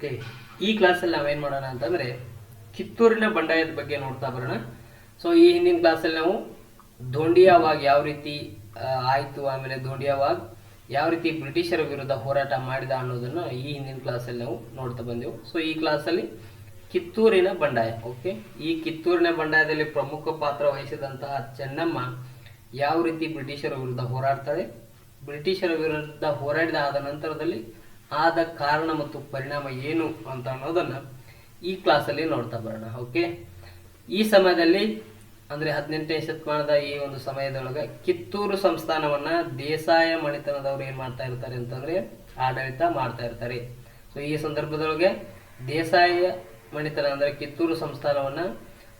Okay ಈ ಕ್ಲಾಸಲ್ಲಿ ನಾವೇನು ಮಾಡೋಣ ಅಂತಂದರೆ ಕಿತ್ತೂರಿನ ಬಂಡಾಯದ ಬಗ್ಗೆ ನೋಡ್ತಾ ಬರೋಣ. ಸೊ ಈ ಹಿಂದಿನ ಕ್ಲಾಸಲ್ಲಿ ನಾವು ಧೋಂಡಿಯಾವಾಗ್ ಯಾವ ರೀತಿ ಆಯಿತು, ಆಮೇಲೆ ಧೋಂಡಿಯಾವಾಗ್ ಯಾವ ರೀತಿ ಬ್ರಿಟಿಷರ ವಿರುದ್ಧ ಹೋರಾಟ ಮಾಡಿದ ಅನ್ನೋದನ್ನು ಈ ಹಿಂದಿನ ಕ್ಲಾಸಲ್ಲಿ ನಾವು ನೋಡ್ತಾ ಬಂದೆವು. ಸೊ ಈ ಕ್ಲಾಸಲ್ಲಿ ಕಿತ್ತೂರಿನ ಬಂಡಾಯ ಓಕೆ ಈ ಕಿತ್ತೂರಿನ ಬಂಡಾಯದಲ್ಲಿ ಪ್ರಮುಖ ಪಾತ್ರ ವಹಿಸಿದಂತಹ ಚೆನ್ನಮ್ಮ ಯಾವ ರೀತಿ ಬ್ರಿಟಿಷರ ವಿರುದ್ಧ ಹೋರಾಡ್ತಾರೆ ಬ್ರಿಟಿಷರ ವಿರುದ್ಧ ಹೋರಾಡಿದ ಆದ ನಂತರದಲ್ಲಿ ಆದ ಕಾರಣ ಮತ್ತು ಪರಿಣಾಮ ಏನು ಅಂತ ಅನ್ನೋದನ್ನ ಈ ಕ್ಲಾಸಲ್ಲಿ ನೋಡ್ತಾ ಬರೋಣ ಓಕೆ ಈ ಸಮಯದಲ್ಲಿ, ಅಂದ್ರೆ ಹದಿನೆಂಟನೇ ಶತಮಾನದ ಈ ಒಂದು ಸಮಯದೊಳಗೆ ಕಿತ್ತೂರು ಸಂಸ್ಥಾನವನ್ನ ದೇಸಾಯ ಮಣಿತನದವರು ಏನು ಮಾಡ್ತಾ ಇರ್ತಾರೆ ಅಂತಂದ್ರೆ ಆಡಳಿತ ಮಾಡ್ತಾ ಇರ್ತಾರೆ. ಸೊ ಈ ಸಂದರ್ಭದೊಳಗೆ ದೇಸಾಯ ಮಣಿತನ, ಅಂದ್ರೆ ಕಿತ್ತೂರು ಸಂಸ್ಥಾನವನ್ನ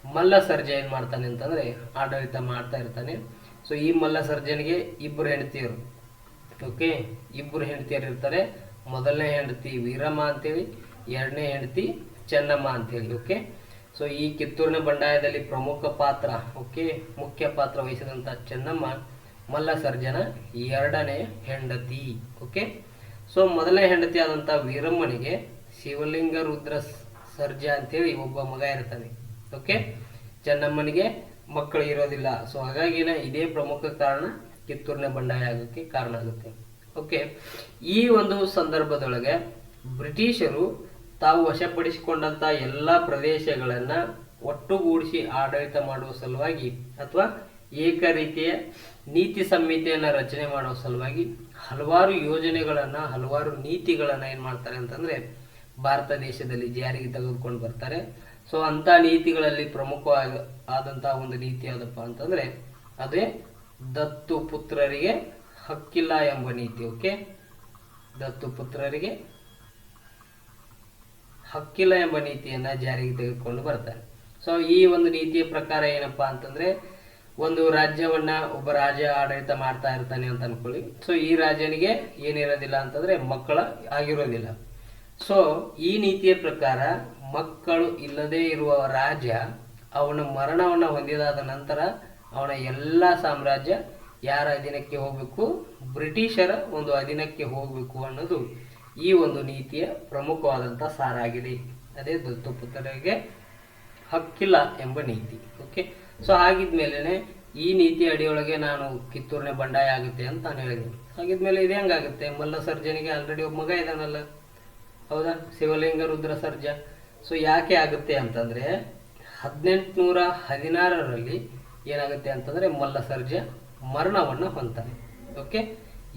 ಮಲ್ಲ ಸರ್ಜೆ ಏನು ಮಾಡ್ತಾನೆ ಅಂತಂದ್ರೆ ಆಡಳಿತ ಮಾಡ್ತಾ ಇರ್ತಾನೆ. ಸೊ ಈ ಮಲ್ಲ ಸರ್ಜನಿಗೆ ಇಬ್ಬರು ಹೆಂಡತಿಯರು ಓಕೆ ಇಬ್ಬರು ಹೆಂಡತಿಯರು ಇರ್ತಾರೆ. ಮೊದಲನೇ ಹೆಂಡತಿ ವೀರಮ್ಮ ಅಂತೇಳಿ, ಎರಡನೇ ಹೆಂಡತಿ ಚೆನ್ನಮ್ಮ ಅಂತೇಳಿ ಓಕೆ ಸೊ ಈ ಕಿತ್ತೂರಿನ ಬಂಡಾಯದಲ್ಲಿ ಪ್ರಮುಖ ಪಾತ್ರ ಓಕೆ ಮುಖ್ಯ ಪಾತ್ರ ವಹಿಸಿದಂತ ಚೆನ್ನಮ್ಮ ಮಲ್ಲ ಸರ್ಜನ ಎರಡನೇ ಹೆಂಡತಿ ಓಕೆ ಸೊ ಮೊದಲನೇ ಹೆಂಡತಿ ಆದಂತ ವೀರಮ್ಮನಿಗೆ ಶಿವಲಿಂಗ ರುದ್ರ ಸರ್ಜಾ ಅಂತೇಳಿ ಒಬ್ಬ ಮಗ ಇರ್ತಾನೆ ಓಕೆ ಚೆನ್ನಮ್ಮನಿಗೆ ಮಕ್ಕಳು ಇರೋದಿಲ್ಲ. ಸೊ ಹಾಗಾಗಿನ ಇದೇ ಪ್ರಮುಖ ಕಾರಣ ಕಿತ್ತೂರಿನ ಬಂಡಾಯ ಆಗೋಕ್ಕೆ ಕಾರಣ ಆಗುತ್ತೆ. ಓಕೆ ಈ ಒಂದು ಸಂದರ್ಭದೊಳಗೆ ಬ್ರಿಟಿಷರು ತಾವು ವಶಪಡಿಸಿಕೊಂಡಂತ ಎಲ್ಲ ಪ್ರದೇಶಗಳನ್ನ ಒಟ್ಟುಗೂಡಿಸಿ ಆಡಳಿತ ಮಾಡುವ ಸಲುವಾಗಿ ಅಥವಾ ಏಕ ರೀತಿಯ ನೀತಿ ಸಂಹಿತೆಯನ್ನು ರಚನೆ ಮಾಡುವ ಸಲುವಾಗಿ ಹಲವಾರು ಯೋಜನೆಗಳನ್ನು, ಹಲವಾರು ನೀತಿಗಳನ್ನು ಏನು ಮಾಡ್ತಾರೆ ಅಂತಂದ್ರೆ ಭಾರತ ದೇಶದಲ್ಲಿ ಜಾರಿಗೆ ತೆಗೆದುಕೊಂಡು ಬರ್ತಾರೆ. ಸೊ ಅಂತ ನೀತಿಗಳಲ್ಲಿ ಪ್ರಮುಖವಾಗಿ ಆದಂತಹ ಒಂದು ನೀತಿ ಯಾವುದಪ್ಪ ಅಂತಂದ್ರೆ ಅದೇ ದತ್ತು ಪುತ್ರರಿಗೆ ಹಕ್ಕಿಲ್ಲ ಎಂಬ ನೀತಿ ಓಕೆ ದತ್ತುಪುತ್ರರಿಗೆ ಹಕ್ಕಿಲ್ಲ ಎಂಬ ನೀತಿಯನ್ನ ಜಾರಿಗೆ ತೆಗೆದುಕೊಂಡು ಬರ್ತಾರೆ. ಸೊ ಈ ಒಂದು ನೀತಿಯ ಪ್ರಕಾರ ಏನಪ್ಪಾ ಅಂತಂದ್ರೆ, ಒಂದು ರಾಜ್ಯವನ್ನ ಒಬ್ಬ ರಾಜ ಆಡಳಿತ ಮಾಡ್ತಾ ಇರ್ತಾನೆ ಅಂತ ಅನ್ಕೊಳ್ಳಿ. ಸೊ ಈ ರಾಜನಿಗೆ ಏನಿರೋದಿಲ್ಲ ಅಂತಂದ್ರೆ ಮಕ್ಕಳ ಆಗಿರೋದಿಲ್ಲ. ಸೊ ಈ ನೀತಿಯ ಪ್ರಕಾರ ಮಕ್ಕಳು ಇಲ್ಲದೆ ಇರುವ ರಾಜ ಅವನ ಮರಣವನ್ನ ಹೊಂದಿದಾದ ನಂತರ ಅವನ ಎಲ್ಲ ಸಾಮ್ರಾಜ್ಯ ಯಾರ ಅಧೀನಕ್ಕೆ ಹೋಗಬೇಕು? ಬ್ರಿಟಿಷರ ಒಂದು ಅಧೀನಕ್ಕೆ ಹೋಗಬೇಕು ಅನ್ನೋದು ಈ ಒಂದು ನೀತಿಯ ಪ್ರಮುಖವಾದಂಥ ಸಾರ ಆಗಿದೆ ಅದೇ ದತ್ತುಪುತ್ರರಿಗೆ ಹಕ್ಕಿಲ್ಲ ಎಂಬ ನೀತಿ ಓಕೆ ಸೊ ಹಾಗಿದ್ಮೇಲೆ ಈ ನೀತಿ ಅಡಿಯೊಳಗೆ ನಾನು ಕಿತ್ತೂರಿನ ಬಂಡಾಯ ಆಗುತ್ತೆ ಅಂತ ನಾನು ಹೇಳಿದೆ ಹಾಗಿದ್ಮೇಲೆ ಇದು ಹೆಂಗಾಗುತ್ತೆ? ಮಲ್ಲ ಸರ್ಜನಿಗೆ ಆಲ್ರೆಡಿ ಒಬ್ಬ ಮಗ ಇದಾನಲ್ಲ ಹೌದಾ? ಶಿವಲಿಂಗ ರುದ್ರ ಸರ್ಜ. ಸೊ ಯಾಕೆ ಆಗುತ್ತೆ ಅಂತಂದ್ರೆ ಹದಿನೆಂಟುನೂರ ಹದಿನಾರರಲ್ಲಿ ಏನಾಗುತ್ತೆ ಅಂತಂದ್ರೆ ಮಲ್ಲ ಸರ್ಜ ಮರಣವನ್ನ ಹೊಂದ್ತಾನೆ ಓಕೆ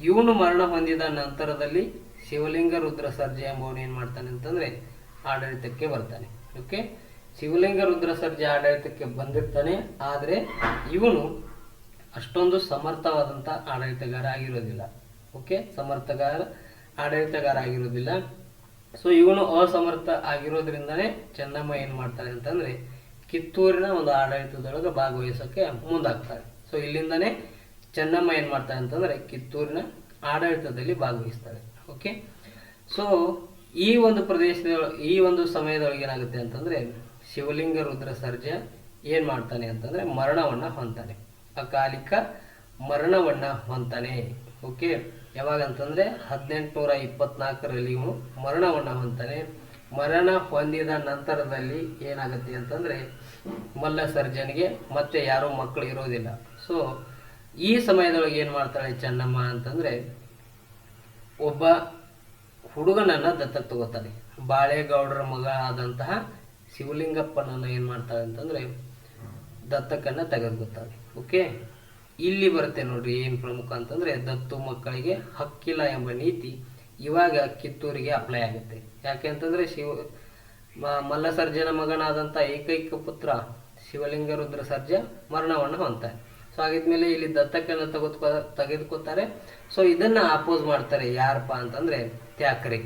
ಇವನು ಮರಣ ಹೊಂದಿದ ನಂತರದಲ್ಲಿ ಶಿವಲಿಂಗ ರುದ್ರ ಸರ್ಜೆ ಎಂಬವನು ಏನು ಮಾಡ್ತಾನೆ ಅಂತಂದ್ರೆ ಆಡಳಿತಕ್ಕೆ ಬರ್ತಾನೆ. ಓಕೆ ಶಿವಲಿಂಗ ರುದ್ರ ಸರ್ಜೆ ಆಡಳಿತಕ್ಕೆ ಬಂದಿರ್ತಾನೆ, ಆದರೆ ಇವನು ಅಷ್ಟೊಂದು ಸಮರ್ಥವಾದಂತ ಆಡಳಿತಗಾರ ಆಗಿರೋದಿಲ್ಲ. ಓಕೆ ಸಮರ್ಥಗಾರ, ಆಡಳಿತಗಾರ ಆಗಿರೋದಿಲ್ಲ. ಸೊ ಇವನು ಅಸಮರ್ಥ ಆಗಿರೋದ್ರಿಂದನೇ ಚೆನ್ನಮ್ಮ ಏನ್ ಮಾಡ್ತಾನೆ ಅಂತಂದ್ರೆ ಕಿತ್ತೂರಿನ ಒಂದು ಆಡಳಿತದೊಳಗೆ ಭಾಗವಹಿಸೋಕೆ ಮುಂದಾಗ್ತಾರೆ ಸೊ ಇಲ್ಲಿಂದನೇ ಚೆನ್ನಮ್ಮ ಏನು ಮಾಡ್ತಾರೆ ಅಂತಂದ್ರೆ ಕಿತ್ತೂರಿನ ಆಡಳಿತದಲ್ಲಿ ಭಾಗವಹಿಸ್ತಾರೆ ಓಕೆ ಸೊ ಈ ಒಂದು ಪ್ರದೇಶದ ಈ ಒಂದು ಸಮಯದೊಳಗೆ ಏನಾಗುತ್ತೆ ಅಂತಂದ್ರೆ ಶಿವಲಿಂಗ ರುದ್ರ ಸರ್ಜ ಏನು ಮಾಡ್ತಾನೆ ಅಂತಂದ್ರೆ ಮರಣವನ್ನ ಹೊಂತಾನೆ ಅಕಾಲಿಕ ಮರಣವನ್ನ ಹೊಂತಾನೆ ಓಕೆ ಯಾವಾಗ ಅಂತಂದ್ರೆ ಹದಿನೆಂಟುನೂರ ಇಪ್ಪತ್ನಾಲ್ಕರಲ್ಲಿ ಇವನು ಮರಣವನ್ನ ಹೊಂತಾನೆ ಮರಣ ಹೊಂದಿದ ನಂತರದಲ್ಲಿ ಏನಾಗುತ್ತೆ ಅಂತಂದ್ರೆ ಮಲ್ಲ ಸರ್ಜನ್ಗೆ ಮತ್ತೆ ಯಾರೂ ಮಕ್ಕಳು ಇರೋದಿಲ್ಲ. ಸೊ ಈ ಸಮಯದೊಳಗೆ ಏನು ಮಾಡ್ತಾಳೆ ಚೆನ್ನಮ್ಮ ಅಂತಂದ್ರೆ ಒಬ್ಬ ಹುಡುಗನನ್ನು ದತ್ತಕ್ಕೆ ತಗೋತಾನೆ. ಬಾಳೆಗೌಡರ ಮಗ ಆದಂತಹ ಶಿವಲಿಂಗಪ್ಪನನ್ನು ಏನು ಮಾಡ್ತಾಳೆ ಅಂತಂದ್ರೆ ದತ್ತಕ್ಕನ್ನು ತೆಗೆದುಕೊತಾಳೆ. ಓಕೆ ಇಲ್ಲಿ ಬರುತ್ತೆ ನೋಡ್ರಿ ಏನು ಪ್ರಮುಖ ಅಂತಂದರೆ ದತ್ತು ಮಕ್ಕಳಿಗೆ ಹಕ್ಕಿಲ್ಲ ಎಂಬ ನೀತಿ ಇವಾಗ ಕಿತ್ತೂರಿಗೆ ಅಪ್ಲೈ ಆಗುತ್ತೆ. ಯಾಕೆ ಅಂತಂದರೆ ಶಿವ ಮಲ್ಲಸರ್ಜನ ಮಲ್ಲ ಸರ್ಜನ ಮಗನಾದಂತ ಏಕೈಕ ಪುತ್ರ ಶಿವಲಿಂಗ ರುದ್ರ ಸರ್ಜ ಮರಣವನ್ನು ಹೊಂತಾನೆ ಸೊ ಆಗಿದ್ಮೇಲೆ ಇಲ್ಲಿ ದತ್ತಕ್ಕೆಲ್ಲ ತೆಗೆದುಕೊ, ತೆಗೆದುಕೊತಾರೆ. ಸೊ ಇದನ್ನ ಅಪೋಸ್ ಮಾಡ್ತಾರೆ ಯಾರಪ್ಪ ಅಂತಂದ್ರೆ ತ್ಯಾಕ್ರೆ.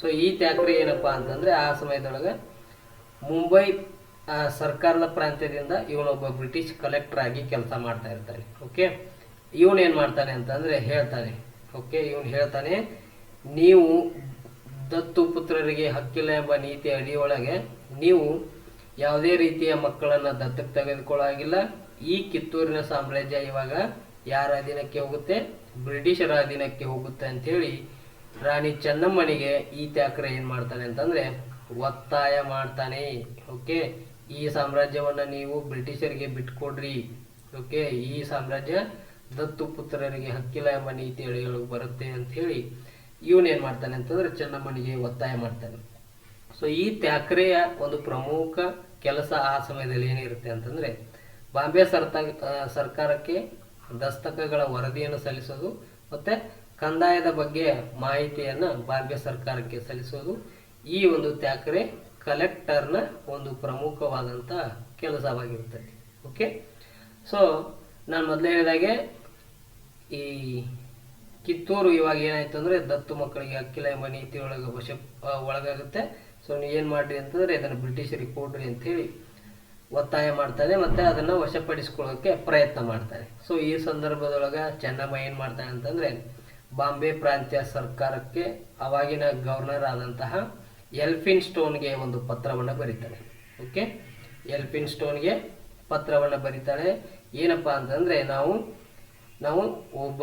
ಸೊ ಈ ತ್ಯಾಕ್ರೆ ಏನಪ್ಪಾ ಅಂತಂದ್ರೆ ಆ ಸಮಯದೊಳಗೆ ಮುಂಬೈ ಸರ್ಕಾರದ ಪ್ರಾಂತ್ಯದಿಂದ ಇವನೊಬ್ಬ ಬ್ರಿಟಿಷ್ ಕಲೆಕ್ಟರ್ ಆಗಿ ಕೆಲಸ ಮಾಡ್ತಾ ಇರ್ತಾನೆ, ಓಕೆ? ಇವನು ಏನು ಮಾಡ್ತಾನೆ ಅಂತಂದ್ರೆ ಹೇಳ್ತಾನೆ, ಓಕೆ? ಇವನು ಹೇಳ್ತಾನೆ, ನೀವು ದತ್ತು ಪುತ್ರರಿಗೆ ಹಕ್ಕಿಲ್ಲ ಎಂಬ ನೀತಿ ಅಡಿಯೊಳಗೆ ನೀವು ಯಾವುದೇ ರೀತಿಯ ಮಕ್ಕಳನ್ನ ದತ್ತಕ್ಕೆ ತೆಗೆದುಕೊಳ್ಳಾಗಿಲ್ಲ. ಈ ಕಿತ್ತೂರಿನ ಸಾಮ್ರಾಜ್ಯ ಇವಾಗ ಯಾರ ಅಧೀನಕ್ಕೆ ಹೋಗುತ್ತೆ? ಬ್ರಿಟಿಷರ ಅಧೀನಕ್ಕೆ ಹೋಗುತ್ತೆ ಅಂತೇಳಿ ರಾಣಿ ಚೆನ್ನಮ್ಮನಿಗೆ ಈ ತ್ಯಾಕ್ರೆ ಏನ್ ಮಾಡ್ತಾನೆ ಅಂತಂದ್ರೆ ಒತ್ತಾಯ ಮಾಡ್ತಾನೆ. ಓಕೆ? ಈ ಸಾಮ್ರಾಜ್ಯವನ್ನ ನೀವು ಬ್ರಿಟಿಷರಿಗೆ ಬಿಟ್ಕೊಡ್ರಿ. ಓಕೆ? ಈ ಸಾಮ್ರಾಜ್ಯ ದತ್ತು ಪುತ್ರರಿಗೆ ಹಕ್ಕಿಲ್ಲ ಎಂಬ ನೀತಿ ಹೇಳಿ ಬರುತ್ತೆ ಅಂತ ಹೇಳಿ ಇವನ್ ಏನ್ ಮಾಡ್ತಾನೆ ಅಂತಂದ್ರೆ ಚೆನ್ನಮ್ಮನಿಗೆ ಒತ್ತಾಯ ಮಾಡ್ತಾನೆ. ಸೊ ಈ ತ್ಯಾಕ್ರೆಯ ಒಂದು ಪ್ರಮುಖ ಕೆಲಸ ಆ ಸಮಯದಲ್ಲಿ ಏನಿರುತ್ತೆ ಅಂತಂದ್ರೆ ಬಾಂಬೆ ಸರ್ಕಾರಕ್ಕೆ ದಸ್ತಕಗಳ ವರದಿಯನ್ನು ಸಲ್ಲಿಸೋದು ಮತ್ತೆ ಕಂದಾಯದ ಬಗ್ಗೆ ಮಾಹಿತಿಯನ್ನು ಬಾಂಬೆ ಸರ್ಕಾರಕ್ಕೆ ಸಲ್ಲಿಸೋದು ಈ ಒಂದು ತ್ಯಾಕ್ರೆ ಕಲೆಕ್ಟರ್ನ ಒಂದು ಪ್ರಮುಖವಾದಂತ ಕೆಲಸವಾಗಿರ್ತದೆ ಓಕೆ? ಸೊ ನಾನು ಮೊದಲೇ ಹೇಳಿದಾಗೆ ಈ ಕಿತ್ತೂರು ಇವಾಗ ಏನಾಯ್ತು ಅಂದ್ರೆ ದತ್ತು ಮಕ್ಕಳಿಗೆ ಅಕ್ಕಿಲ ಎಂಬ ನೀತಿ ಒಳಗೆ ವಶ ಒಳಗಾಗುತ್ತೆ. ಸೊ ನೀವು ಏನು ಮಾಡ್ರಿ ಅಂತಂದ್ರೆ ಇದನ್ನ ಬ್ರಿಟಿಷರಿಗೆ ಕೊಡ್ರಿ ಅಂತ ಹೇಳಿ ಒತ್ತಾಯ ಮಾಡ್ತಾನೆ ಮತ್ತೆ ಅದನ್ನ ವಶಪಡಿಸ್ಕೊಳ್ಳೋಕೆ ಪ್ರಯತ್ನ ಮಾಡ್ತಾರೆ ಸೊ ಈ ಸಂದರ್ಭದೊಳಗೆ ಚೆನ್ನಮ್ಮ ಏನ್ ಮಾಡ್ತಾನೆ ಅಂತಂದ್ರೆ, ಬಾಂಬೆ ಪ್ರಾಂತ್ಯ ಸರ್ಕಾರಕ್ಕೆ ಅವಾಗಿನ ಗವರ್ನರ್ ಆದಂತಹ ಎಲ್ಫಿನ್ ಸ್ಟೋನ್ಗೆ ಒಂದು ಪತ್ರವನ್ನ ಬರೀತಾನೆ. ಓಕೆ ಎಲ್ಫಿನ್ ಸ್ಟೋನ್ಗೆ ಪತ್ರವನ್ನ ಬರೀತಾಳೆ. ಏನಪ್ಪಾ ಅಂತಂದ್ರೆ, ನಾವು ನಾವು ಒಬ್ಬ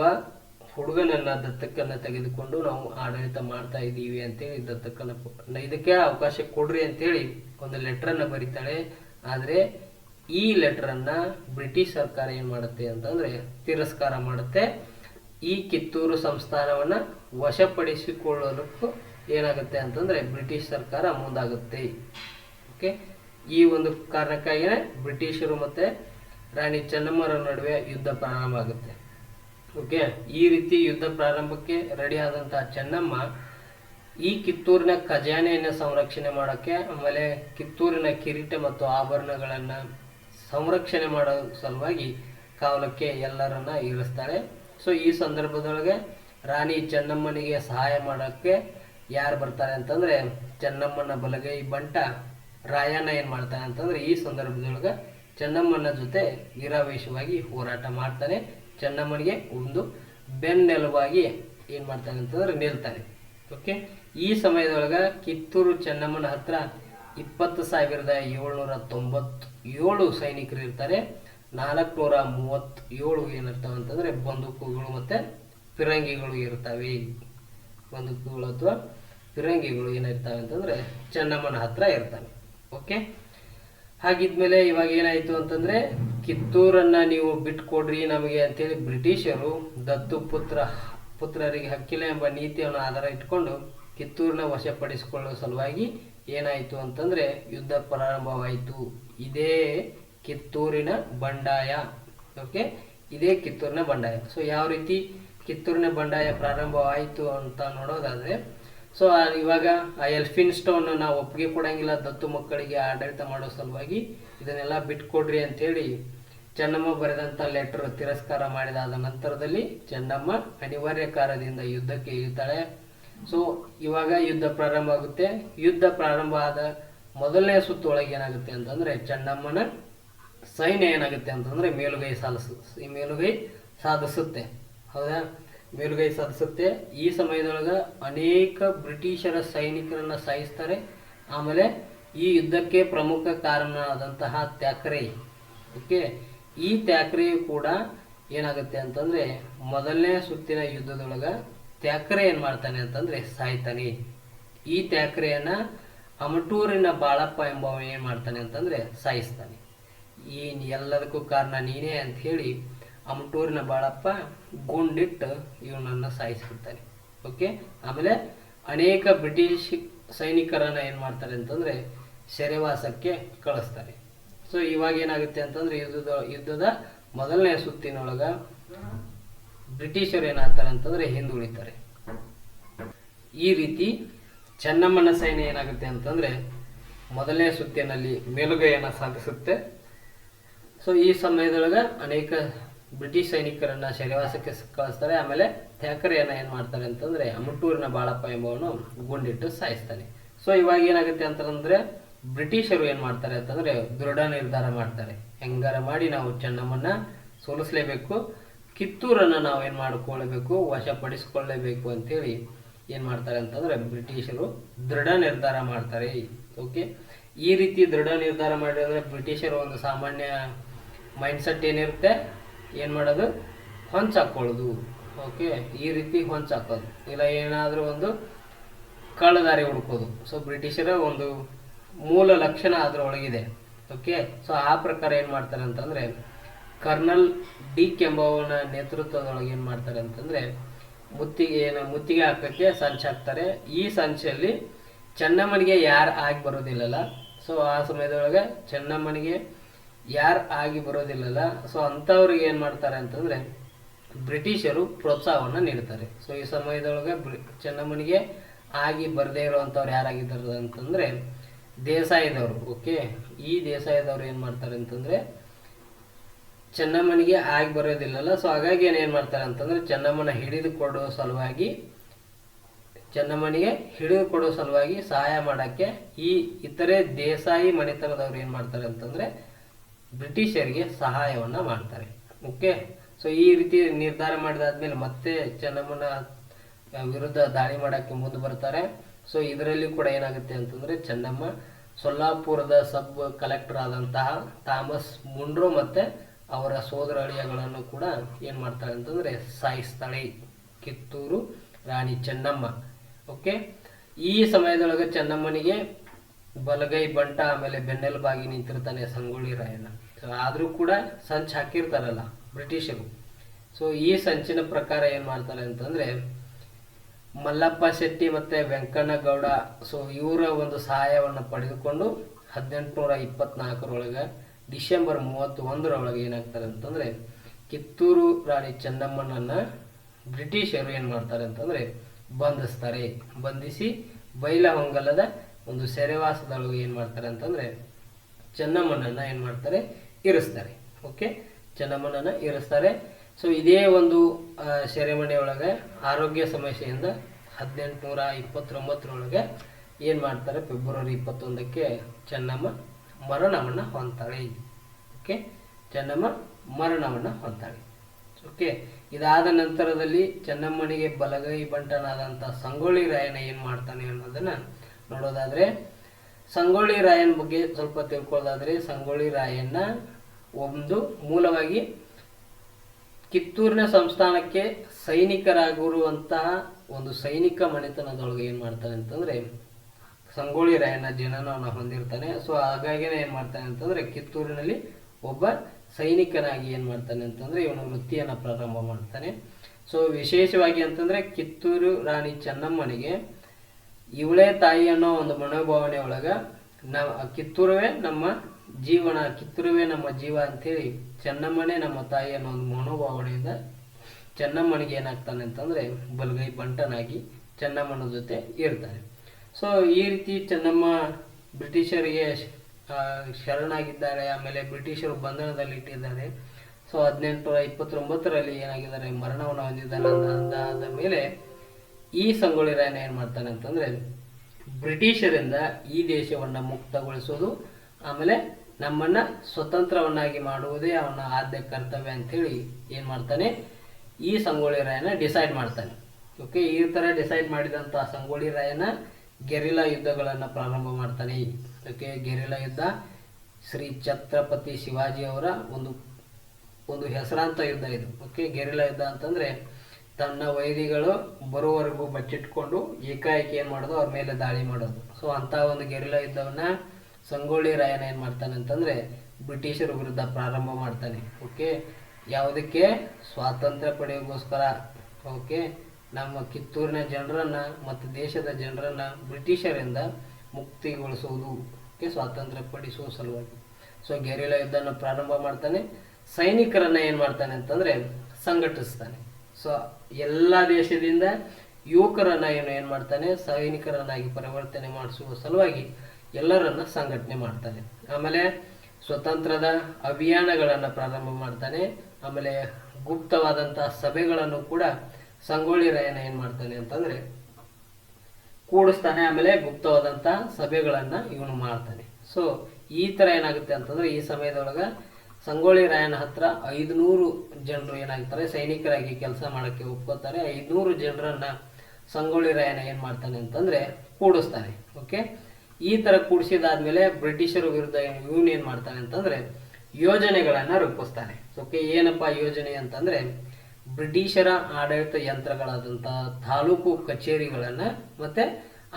ಹುಡುಗನನ್ನ ದತ್ತಕ್ಕನ್ನ ತೆಗೆದುಕೊಂಡು ನಾವು ಆಡಳಿತ ಮಾಡ್ತಾ ಇದ್ದೀವಿ ಅಂತೇಳಿ ದತ್ತಕ್ಕನ್ನ ಇದಕ್ಕೆ ಅವಕಾಶ ಕೊಡ್ರಿ ಅಂತೇಳಿ ಒಂದು ಲೆಟರ್ ಅನ್ನ ಬರೀತಾಳೆ. ಆದ್ರೆ ಈ ಲೆಟರ್ ಅನ್ನ ಬ್ರಿಟಿಷ್ ಸರ್ಕಾರ ಏನು ಮಾಡುತ್ತೆ ಅಂತಂದ್ರೆ ತಿರಸ್ಕಾರ ಮಾಡುತ್ತೆ. ಈ ಕಿತ್ತೂರು ಸಂಸ್ಥಾನವನ್ನ ವಶಪಡಿಸಿಕೊಳ್ಳಲು ಏನಾಗುತ್ತೆ ಅಂತಂದ್ರೆ ಬ್ರಿಟಿಷ್ ಸರ್ಕಾರ ಮುಂದಾಗುತ್ತೆ. ಓಕೆ ಈ ಒಂದು ಕಾರಣಕ್ಕಾಗಿಯೇ ಬ್ರಿಟಿಷರು ಮತ್ತೆ ರಾಣಿ ಚೆನ್ನಮ್ಮರ ನಡುವೆ ಯುದ್ಧ ಪ್ರಾರಂಭ ಆಗುತ್ತೆ. ಓಕೆ ಈ ರೀತಿ ಯುದ್ಧ ಪ್ರಾರಂಭಕ್ಕೆ ರೆಡಿ ಆದಂತಹ ಚೆನ್ನಮ್ಮ ಈ ಕಿತ್ತೂರಿನ ಖಜಾನೆಯನ್ನು ಸಂರಕ್ಷಣೆ ಮಾಡೋಕ್ಕೆ ಆಮೇಲೆ ಕಿತ್ತೂರಿನ ಕಿರೀಟ ಮತ್ತು ಆಭರಣಗಳನ್ನ ಸಂರಕ್ಷಣೆ ಮಾಡೋ ಸಲುವಾಗಿ ಕಾವಲಕ್ಕೆ ಎಲ್ಲರನ್ನ ಇರಿಸ್ತಾಳೆ ಸೊ ಈ ಸಂದರ್ಭದೊಳಗೆ ರಾಣಿ ಚೆನ್ನಮ್ಮನಿಗೆ ಸಹಾಯ ಮಾಡೋಕ್ಕೆ ಯಾರು ಬರ್ತಾರೆ ಅಂತಂದ್ರೆ ಚೆನ್ನಮ್ಮನ ಬಲಗೈ ಬಂಟ ರಾಯಣ್ಣ ಏನ್ ಮಾಡ್ತಾನೆ ಅಂತಂದ್ರೆ ಈ ಸಂದರ್ಭದೊಳಗೆ ಚೆನ್ನಮ್ಮನ ಜೊತೆ ನಿರಾವೇಶವಾಗಿ ಹೋರಾಟ ಮಾಡ್ತಾನೆ. ಚೆನ್ನಮ್ಮನಿಗೆ ಒಂದು ಬೆನ್ನೆಲುವಾಗಿ ಏನ್ ಮಾಡ್ತಾನೆ ಅಂತಂದ್ರೆ ನಿಲ್ತಾನೆ. ಓಕೆ ಈ ಸಮಯದೊಳಗೆ ಕಿತ್ತೂರು ಚೆನ್ನಮ್ಮನ ಹತ್ರ ಇಪ್ಪತ್ತು ಸಾವಿರದ ಏಳ್ನೂರ ತೊಂಬತ್ ಏಳು ಸೈನಿಕರು ಇರ್ತಾರೆ. ನಾಲ್ಕುನೂರ ಮೂವತ್ತೇಳು ಏನಿರ್ತಾವೆ ಅಂತಂದರೆ ಬಂದೂಕುಗಳು ಮತ್ತೆ ಫಿರಂಗಿಗಳು ಇರ್ತವೆ. ಬಂದೂಕುಗಳು ಅಥವಾ ಫಿರಂಗಿಗಳು ಏನಿರ್ತಾವೆ ಅಂತಂದ್ರೆ ಚೆನ್ನಮ್ಮನ ಹತ್ರ ಇರ್ತಾವೆ. ಓಕೆ ಹಾಗಿದ್ಮೇಲೆ ಇವಾಗ ಏನಾಯ್ತು ಅಂತಂದ್ರೆ ಕಿತ್ತೂರನ್ನ ನೀವು ಬಿಟ್ಕೊಡ್ರಿ ನಮಗೆ ಅಂತೇಳಿ ಬ್ರಿಟಿಷರು ದತ್ತು ಪುತ್ರ, ಪುತ್ರರಿಗೆ ಹಕ್ಕಿಲ್ಲ ಎಂಬ ನೀತಿಯನ್ನು ಆಧಾರ ಇಟ್ಕೊಂಡು ಕಿತ್ತೂರನ್ನ ವಶಪಡಿಸಿಕೊಳ್ಳುವ ಸಲುವಾಗಿ ಏನಾಯಿತು ಅಂತಂದ್ರೆ ಯುದ್ಧ ಪ್ರಾರಂಭವಾಯಿತು. ಇದೇ ಕಿತ್ತೂರಿನ ಬಂಡಾಯ. ಓಕೆ? ಇದೇ ಕಿತ್ತೂರಿನ ಬಂಡಾಯ. ಸೊ ಯಾವ ರೀತಿ ಕಿತ್ತೂರಿನ ಬಂಡಾಯ ಪ್ರಾರಂಭವಾಯಿತು ಅಂತ ನೋಡೋದಾದ್ರೆ ಸೊ ಇವಾಗ ಆ ಎಲ್ಫಿನ್ ಸ್ಟೋನ್ ನಾವು ಒಪ್ಪಿಗೆ ಕೊಡಂಗಿಲ್ಲ, ದತ್ತು ಮಕ್ಕಳಿಗೆ ಆಡಳಿತ ಮಾಡೋ ಸಲುವಾಗಿ ಇದನ್ನೆಲ್ಲ ಬಿಟ್ಕೊಡ್ರಿ ಅಂತೇಳಿ ಚೆನ್ನಮ್ಮ ಬರೆದಂತ ಲೆಟರ್ ತಿರಸ್ಕಾರ ಮಾಡಿದಾದ ನಂತರದಲ್ಲಿ ಚೆನ್ನಮ್ಮ ಅನಿವಾರ್ಯ ಕಾರಣದಿಂದ ಯುದ್ಧಕ್ಕೆ ಇಳಿತಾಳೆ. ಸೊ ಇವಾಗ ಯುದ್ಧ ಪ್ರಾರಂಭ ಆಗುತ್ತೆ. ಯುದ್ಧ ಪ್ರಾರಂಭ ಆದ ಮೊದಲನೇ ಸುತ್ತೊಳಗೆ ಏನಾಗುತ್ತೆ ಅಂತಂದ್ರೆ ಚೆನ್ನಮ್ಮನ ಸೈನ್ಯ ಏನಾಗುತ್ತೆ ಅಂತಂದ್ರೆ ಮೇಲುಗೈ ಸಾಧಿಸ, ಈ ಮೇಲುಗೈ ಸಾಧಿಸುತ್ತೆ. ಹೌದಾ? ಮೇಲುಗೈ ಸಾಧಿಸುತ್ತೆ. ಈ ಸಮಯದೊಳಗೆ ಅನೇಕ ಬ್ರಿಟಿಷರ ಸೈನಿಕರನ್ನು ಸಾಯಿಸ್ತಾರೆ. ಆಮೇಲೆ ಈ ಯುದ್ಧಕ್ಕೆ ಪ್ರಮುಖ ಕಾರಣನಾದಂತಹ ತ್ಯಾಕ್ರೆ. ಓಕೆ? ಈ ತ್ಯಾಕ್ರೆಯು ಕೂಡ ಏನಾಗುತ್ತೆ ಅಂತಂದ್ರೆ ಮೊದಲನೇ ಸುತ್ತಿನ ಯುದ್ಧದೊಳಗ ತ್ಯಾಕ್ರೆ ಏನ್ ಮಾಡ್ತಾನೆ ಅಂತಂದ್ರೆ ಸಾಯ್ತಾನೆ. ಈ ತ್ಯಾಕ್ರೆಯನ್ನ ಅಮಟೂರಿನ ಬಾಳಪ್ಪ ಎಂಬವ ಏನ್ ಮಾಡ್ತಾನೆ ಅಂತಂದ್ರೆ ಸಾಯಿಸ್ತಾನೆ. ಈ ಎಲ್ಲದಕ್ಕೂ ಕಾರಣ ನೀನೇ ಅಂತ ಹೇಳಿ ಅಮಟೂರಿನ ಬಾಳಪ್ಪ ಗುಂಡಿಟ್ಟು ಇವನನ್ನ ಸಾಯಿಸ್ಬಿಡ್ತಾನೆ. ಓಕೆ? ಆಮೇಲೆ ಅನೇಕ ಬ್ರಿಟಿಷ್ ಸೈನಿಕರನ್ನ ಏನ್ ಮಾಡ್ತಾರೆ ಅಂತಂದ್ರೆ ಸೆರೆವಾಸಕ್ಕೆ ಕಳಿಸ್ತಾರೆ. ಸೊ ಇವಾಗ ಏನಾಗುತ್ತೆ ಅಂತಂದ್ರೆ ಯುದ್ಧದ ಯುದ್ಧದ ಮೊದಲನೇ ಸುತ್ತಿನೊಳಗ ಬ್ರಿಟಿಷರು ಏನಾಗ್ತಾರೆ ಅಂತಂದ್ರೆ ಹಿಂದುಳಿತಾರೆ. ಈ ರೀತಿ ಚೆನ್ನಮ್ಮನ ಸೈನ್ಯ ಏನಾಗುತ್ತೆ ಅಂತಂದ್ರೆ ಮೊದಲನೇ ಸುತ್ತಿನಲ್ಲಿ ಮೇಲುಗೈಯನ್ನ ಸಾಧಿಸುತ್ತೆ ಸೊ ಈ ಸಮಯದೊಳಗ ಅನೇಕ ಬ್ರಿಟಿಷ್ ಸೈನಿಕರನ್ನ ಸೆರೆವಾಸಕ್ಕೆ ಸ- ಕಳಿಸ್ತಾರೆ. ಆಮೇಲೆ ಥ್ಯಾಕರೆಯನ್ನ ಏನ್ ಮಾಡ್ತಾರೆ ಅಂತಂದ್ರೆ ಮುಟ್ಟೂರಿನ ಬಾಳಪ್ಪ ಎಂಬವನು ಗುಂಡಿಟ್ಟು ಸಾಯಿಸ್ತಾನೆ. ಸೊ ಇವಾಗ ಏನಾಗುತ್ತೆ ಅಂತಂದ್ರೆ ಬ್ರಿಟಿಷರು ಏನ್ ಮಾಡ್ತಾರೆ ಅಂತಂದ್ರೆ ದೃಢ ನಿರ್ಧಾರ ಮಾಡ್ತಾರೆ. ಹೆಂಗಾರ ಮಾಡಿ ನಾವು ಚೆನ್ನಮ್ಮನ್ನ ಸೋಲಿಸ್ಲೇಬೇಕು. ಕಿತ್ತೂರನ್ನ ನಾವು ಮಾಡಿಕೊಳ್ಳಬೇಕು ಮಾಡ್ಕೊಳ್ಬೇಕು ವಶಪಡಿಸಿಕೊಳ್ಳಲೇಬೇಕು ಅಂತೇಳಿ ಏನು ಮಾಡ್ತಾರೆ ಅಂತಂದರೆ ಬ್ರಿಟಿಷರು ದೃಢ ನಿರ್ಧಾರ ಮಾಡ್ತಾರೆ. ಓಕೆ? ಈ ರೀತಿ ದೃಢ ನಿರ್ಧಾರ ಮಾಡಿದ್ರೆ ಬ್ರಿಟಿಷರು ಒಂದು ಸಾಮಾನ್ಯ ಮೈಂಡ್ಸೆಟ್ ಏನಿರುತ್ತೆ? ಏನು ಮಾಡೋದು? ಹೊಂಚ ಹಾಕ್ಕೊಳ್ಳೋದು ಓಕೆ? ಈ ರೀತಿ ಹೊಂಚಾಕೋದು. ಇಲ್ಲ, ಏನಾದರೂ ಒಂದು ಕಳ್ಳದಾರಿ ಹುಡುಕೋದು. ಸೊ ಬ್ರಿಟಿಷರ ಒಂದು ಮೂಲ ಲಕ್ಷಣ ಅದರೊಳಗಿದೆ. ಓಕೆ? ಸೊ ಆ ಪ್ರಕಾರ ಏನು ಮಾಡ್ತಾರೆ ಅಂತಂದರೆ ಕರ್ನಲ್ ಡಿ ಕೆಂಬವನ ನೇತೃತ್ವದೊಳಗೆ ಏನು ಮಾಡ್ತಾರೆ ಅಂತಂದರೆ ಮುತ್ತಿಗೆ ಏನು ಮುತ್ತಿಗೆ ಹಾಕೋಕ್ಕೆ ಸಂಚು ಹಾಕ್ತಾರೆ. ಈ ಸಂಚಲ್ಲಿ ಚೆನ್ನಮ್ಮನಿಗೆ ಯಾರು ಆಗಿ ಬರೋದಿಲ್ಲಲ್ಲ. ಸೊ ಆ ಸಮಯದೊಳಗೆ ಚೆನ್ನಮ್ಮನಿಗೆ ಯಾರು ಆಗಿ ಬರೋದಿಲ್ಲಲ್ಲ. ಸೊ ಅಂಥವ್ರಿಗೆ ಏನು ಮಾಡ್ತಾರೆ ಅಂತಂದರೆ ಬ್ರಿಟಿಷರು ಪ್ರೋತ್ಸಾಹವನ್ನು ನೀಡ್ತಾರೆ. ಸೊ ಈ ಸಮಯದೊಳಗೆ ಬ್ರಿ, ಚೆನ್ನಮ್ಮನಿಗೆ ಆಗಿ ಬರದೇ ಇರುವಂಥವ್ರು ಯಾರಾಗಿದ್ದಾರೆ ಅಂತಂದರೆ ದೇಸಾಯಿದವರು ಓಕೆ ಈ ದೇಸಾಯಿದವರು ಏನು ಮಾಡ್ತಾರೆ ಅಂತಂದರೆ ಚೆನ್ನಮ್ಮನಿಗೆ ಆಗಿ ಬರೋದಿಲ್ಲಲ್ಲ. ಸೊ ಹಾಗಾಗಿ ಏನೇನು ಮಾಡ್ತಾರೆ ಅಂತಂದ್ರೆ ಚೆನ್ನಮ್ಮನ ಹಿಡಿದುಕೊಡೋ ಸಲುವಾಗಿ, ಚೆನ್ನಮ್ಮನಿಗೆ ಹಿಡಿದು ಕೊಡೋ ಸಲುವಾಗಿ ಸಹಾಯ ಮಾಡೋಕ್ಕೆ ಈ ಇತರೆ ದೇಸಾಯಿ ಮನೆತನದವ್ರು ಏನು ಮಾಡ್ತಾರೆ ಅಂತಂದ್ರೆ ಬ್ರಿಟಿಷರಿಗೆ ಸಹಾಯವನ್ನು ಮಾಡ್ತಾರೆ. ಓಕೆ ಸೊ ಈ ರೀತಿ ನಿರ್ಧಾರ ಮಾಡಿದಾದ್ಮೇಲೆ ಮತ್ತೆ ಚೆನ್ನಮ್ಮನ ವಿರುದ್ಧ ದಾಳಿ ಮಾಡೋಕ್ಕೆ ಮುಂದೆ ಬರ್ತಾರೆ. ಸೊ ಇದರಲ್ಲಿ ಕೂಡ ಏನಾಗುತ್ತೆ ಅಂತಂದ್ರೆ ಚೆನ್ನಮ್ಮ ಸೊಲ್ಲಾಪುರದ ಸಬ್ ಕಲೆಕ್ಟರ್ ಆದಂತಹ ಥಾಮಸ್ ಮುಂಡ್ರೋ ಮತ್ತೆ ಅವರ ಸೋದರ ಅಳಿಯಗಳನ್ನು ಕೂಡ ಏನು ಮಾಡ್ತಾರೆ ಅಂತಂದರೆ ಸಾಯಿಸ್ತಾಳೆ. ಕಿತ್ತೂರು ರಾಣಿ ಚೆನ್ನಮ್ಮ. ಓಕೆ ಈ ಸಮಯದೊಳಗೆ ಚೆನ್ನಮ್ಮನಿಗೆ ಬಲಗೈ ಬಂಟ, ಆಮೇಲೆ ಬೆನ್ನೆಲುಬಾಗಿ ನಿಂತಿರ್ತಾನೆ ಸಂಗೊಳ್ಳಿ ರಾಯಣ್ಣ. ಸೊ ಆದರೂ ಕೂಡ ಸಂಚ್ ಹಾಕಿರ್ತಾರಲ್ಲ ಬ್ರಿಟಿಷರು. ಸೊ ಈ ಸಂಚಿನ ಪ್ರಕಾರ ಏನು ಮಾಡ್ತಾರೆ ಅಂತಂದರೆ ಮಲ್ಲಪ್ಪ ಶೆಟ್ಟಿ ಮತ್ತು ವೆಂಕಣ್ಣಗೌಡ ಸೊ ಇವರ ಒಂದು ಸಹಾಯವನ್ನು ಪಡೆದುಕೊಂಡು ಹದಿನೆಂಟುನೂರ ಇಪ್ಪತ್ನಾಲ್ಕರೊಳಗೆ ಡಿಸೆಂಬರ್ ಮೂವತ್ತೊಂದರೊಳಗೆ ಏನಾಗ್ತಾರೆ ಅಂತಂದ್ರೆ, ಕಿತ್ತೂರು ರಾಣಿ ಚೆನ್ನಮ್ಮನನ್ನು ಬ್ರಿಟಿಷರು ಏನು ಮಾಡ್ತಾರೆ ಅಂತಂದ್ರೆ, ಬಂಧಿಸ್ತಾರೆ. ಬಂಧಿಸಿ ಬೈಲಹೊಂಗಲದ ಒಂದು ಸೆರೆವಾಸದೊಳಗೆ ಏನು ಮಾಡ್ತಾರೆ ಅಂತಂದ್ರೆ, ಚೆನ್ನಮ್ಮನನ್ನು ಏನು ಮಾಡ್ತಾರೆ, ಇರಿಸ್ತಾರೆ. ಓಕೆ? ಚೆನ್ನಮ್ಮನನ್ನ ಇರಿಸ್ತಾರೆ. ಸೊ ಇದೇ ಒಂದು ಸೆರೆಮನೆ ಸೆರೆಮನೆಯೊಳಗೆ ಆರೋಗ್ಯ ಸಮಸ್ಯೆಯಿಂದ ಹದಿನೆಂಟುನೂರ ಇಪ್ಪತ್ತೊಂಬತ್ತರೊಳಗೆ ಏನು ಮಾಡ್ತಾರೆ, ಫೆಬ್ರವರಿ ಇಪ್ಪತ್ತೊಂದಕ್ಕೆ ಚೆನ್ನಮ್ಮ ಮರಣವನ್ನು ಹೊಂತಾಳೆ ಓಕೆ ಚೆನ್ನಮ್ಮ ಮರಣವನ್ನು ಹೊಂತಾಳೆ ಓಕೆ ಇದಾದ ನಂತರದಲ್ಲಿ ಚೆನ್ನಮ್ಮನಿಗೆ ಬಲಗೈ ಬಂಟನಾದಂಥ ಸಂಗೊಳ್ಳಿ ರಾಯನ ಏನು ಮಾಡ್ತಾನೆ ಅನ್ನೋದನ್ನ ನೋಡೋದಾದ್ರೆ, ಸಂಗೊಳ್ಳಿ ರಾಯನ ಬಗ್ಗೆ ಸ್ವಲ್ಪ ತಿಳ್ಕೊಳ್ಳೋದಾದ್ರೆ, ಸಂಗೊಳ್ಳಿ ರಾಯನ್ನ ಒಂದು ಮೂಲವಾಗಿ ಕಿತ್ತೂರಿನ ಸಂಸ್ಥಾನಕ್ಕೆ ಸೈನಿಕರಾಗಿರುವಂತಹ ಒಂದು ಸೈನಿಕ ಮನೆತನದೊಳಗೆ ಏನು ಮಾಡ್ತಾನೆ ಅಂತಂದ್ರೆ ಸಂಗೊಳ್ಳಿ ರಾಯಣ್ಣ ಅವನ ಹೊಂದಿರ್ತಾನೆ. ಸೊ ಹಾಗಾಗಿನೇ ಏನು ಮಾಡ್ತಾನೆ ಅಂತಂದ್ರೆ ಕಿತ್ತೂರಿನಲ್ಲಿ ಒಬ್ಬ ಸೈನಿಕನಾಗಿ ಏನು ಮಾಡ್ತಾನೆ ಅಂತಂದ್ರೆ ಇವನು ವೃತ್ತಿಯನ್ನು ಪ್ರಾರಂಭ ಮಾಡ್ತಾನೆ. ಸೊ ವಿಶೇಷವಾಗಿ ಅಂತಂದ್ರೆ ಕಿತ್ತೂರು ರಾಣಿ ಚೆನ್ನಮ್ಮನಿಗೆ ಇವಳೇ ತಾಯಿ ಅನ್ನೋ ಒಂದು ಮನೋಭಾವನೆ ಒಳಗ ನಾವು ಕಿತ್ತೂರುವೇ ನಮ್ಮ ಜೀವನ, ಕಿತ್ತೂರುವೆ ನಮ್ಮ ಜೀವ ಅಂತೇಳಿ ಚೆನ್ನಮ್ಮನೇ ನಮ್ಮ ತಾಯಿ ಅನ್ನೋ ಒಂದು ಮನೋಭಾವನೆಯಿಂದ ಚೆನ್ನಮ್ಮನಿಗೆ ಏನಾಗ್ತಾನೆ ಅಂತಂದ್ರೆ ಬಲಗೈ ಬಂಟನಾಗಿ ಚೆನ್ನಮ್ಮನ ಜೊತೆ ಇರ್ತಾನೆ. ಸೊ ಈ ರೀತಿ ಚೆನ್ನಮ್ಮ ಬ್ರಿಟಿಷರಿಗೆ ಶರಣಾಗಿದ್ದಾರೆ. ಆಮೇಲೆ ಬ್ರಿಟಿಷರು ಬಂಧನದಲ್ಲಿ ಇಟ್ಟಿದ್ದಾರೆ. ಸೊ ಹದಿನೆಂಟು ಇಪ್ಪತ್ತೊಂಬತ್ತರಲ್ಲಿ ಏನಾಗಿದ್ದಾರೆ? ಮರಣವನ್ನು ಹೊಂದಿದ್ದಾನೆ ಅಂದ- ಅಂದಾದ ಮೇಲೆ ಈ ಸಂಗೊಳ್ಳಿ ರಾಯನ ಏನು ಮಾಡ್ತಾನೆ ಅಂತಂದರೆ, ಬ್ರಿಟಿಷರಿಂದ ಈ ದೇಶವನ್ನು ಮುಕ್ತಗೊಳಿಸೋದು, ಆಮೇಲೆ ನಮ್ಮನ್ನು ಸ್ವತಂತ್ರವನ್ನಾಗಿ ಮಾಡುವುದೇ ಅವನ ಆದ್ಯ ಕರ್ತವ್ಯ ಅಂಥೇಳಿ ಏನು ಮಾಡ್ತಾನೆ? ಈ ಸಂಗೊಳ್ಳಿ ರಾಯನ ಡಿಸೈಡ್ ಮಾಡ್ತಾನೆ. ಓಕೆ ಈ ಥರ ಡಿಸೈಡ್ ಮಾಡಿದಂಥ ಸಂಗೊಳ್ಳಿ ರಾಯನ ಗೆರಿಲ್ಲಾ ಯುದ್ಧಗಳನ್ನು ಪ್ರಾರಂಭ ಮಾಡ್ತಾನೆ. ಅದಕ್ಕೆ ಗೆರಿಲಾ ಯುದ್ಧ, ಶ್ರೀ ಛತ್ರಪತಿ ಶಿವಾಜಿ ಅವರ ಒಂದು ಒಂದು ಹೆಸರಾಂತ ಯುದ್ಧ ಇದು. ಓಕೆ, ಗೆರಿಲಾ ಯುದ್ಧ ಅಂತಂದ್ರೆ ತನ್ನ ವೈರಿಗಳು ಬರುವವರೆಗೂ ಬಚ್ಚಿಟ್ಕೊಂಡು ಏಕಾಏಕಿ ಏನು ಮಾಡೋದು? ಅವ್ರ ಮೇಲೆ ದಾಳಿ ಮಾಡೋದು. ಸೊ ಅಂತ ಒಂದು ಗೆರಿಲಾ ಯುದ್ಧವನ್ನ ಸಂಗೊಳ್ಳಿ ರಾಯನ ಏನು ಮಾಡ್ತಾನೆ ಅಂತಂದ್ರೆ ಬ್ರಿಟಿಷರ ವಿರುದ್ಧ ಪ್ರಾರಂಭ ಮಾಡ್ತಾನೆ. ಓಕೆ, ಯಾವುದಕ್ಕೆ? ಸ್ವಾತಂತ್ರ್ಯ ಪಡೆಯೋಗೋಸ್ಕರ. ಓಕೆ ನಮ್ಮ ಕಿತ್ತೂರಿನ ಜನರನ್ನ ಮತ್ತು ದೇಶದ ಜನರನ್ನು ಬ್ರಿಟಿಷರಿಂದ ಮುಕ್ತಿಗೊಳಿಸುವುದು ಓಕೆ ಸ್ವಾತಂತ್ರ್ಯ ಪಡಿಸುವ ಸಲುವಾಗಿ. ಸೊ ಗೆರಿಲಾ ಯುದ್ಧನ ಪ್ರಾರಂಭ ಮಾಡ್ತಾನೆ, ಸೈನಿಕರನ್ನ ಏನು ಮಾಡ್ತಾನೆ ಅಂತಂದ್ರೆ ಸಂಘಟಿಸ್ತಾನೆ. ಸೊ ಎಲ್ಲ ದೇಶದಿಂದ ಯುವಕರನ್ನ ಏನು ಏನು ಮಾಡ್ತಾನೆ, ಸೈನಿಕರನ್ನಾಗಿ ಪರಿವರ್ತನೆ ಮಾಡಿಸುವ ಸಲುವಾಗಿ ಎಲ್ಲರನ್ನ ಸಂಘಟನೆ ಮಾಡ್ತಾನೆ. ಆಮೇಲೆ ಸ್ವತಂತ್ರದ ಅಭಿಯಾನಗಳನ್ನು ಪ್ರಾರಂಭ ಮಾಡ್ತಾನೆ. ಆಮೇಲೆ ಗುಪ್ತವಾದಂತಹ ಸಭೆಗಳನ್ನು ಕೂಡ ಸಂಗೊಳ್ಳಿ ರಾಯನ ಏನ್ ಮಾಡ್ತಾನೆ ಅಂತಂದ್ರೆ ಕೂಡಿಸ್ತಾನೆ, ಆಮೇಲೆ ಗುಪ್ತವಾದಂತ ಸಭೆಗಳನ್ನ ಇವನು ಮಾಡ್ತಾನೆ. ಸೊ ಈ ತರ ಏನಾಗುತ್ತೆ ಅಂತಂದ್ರೆ ಈ ಸಮಯದೊಳಗ ಸಂಗೊಳ್ಳಿ ರಾಯನ ಹತ್ರ ಐದುನೂರು ಜನರು ಏನಾಗ್ತಾರೆ, ಸೈನಿಕರಾಗಿ ಕೆಲಸ ಮಾಡಕ್ಕೆ ಒಪ್ಕೋತಾರೆ. ಐದುನೂರು ಜನರನ್ನ ಸಂಗೊಳ್ಳಿ ರಾಯನ ಏನು ಮಾಡ್ತಾನೆ ಅಂತಂದ್ರೆ ಕೂಡಿಸ್ತಾನೆ ಓಕೆ ಈ ತರ ಕೂಡಿಸಿದಾದ್ಮೇಲೆ ಬ್ರಿಟಿಷರ ವಿರುದ್ಧ ಇವನು ಏನ್ ಮಾಡ್ತಾನೆ ಅಂತಂದ್ರೆ ಯೋಜನೆಗಳನ್ನ ರೂಪಿಸ್ತಾನೆ ಓಕೆ ಏನಪ್ಪ ಯೋಜನೆ ಅಂತಂದ್ರೆ ಬ್ರಿಟಿಷರ ಆಡಳಿತ ಯಂತ್ರಗಳಾದಂತಹ ತಾಲೂಕು ಕಚೇರಿಗಳನ್ನು ಮತ್ತು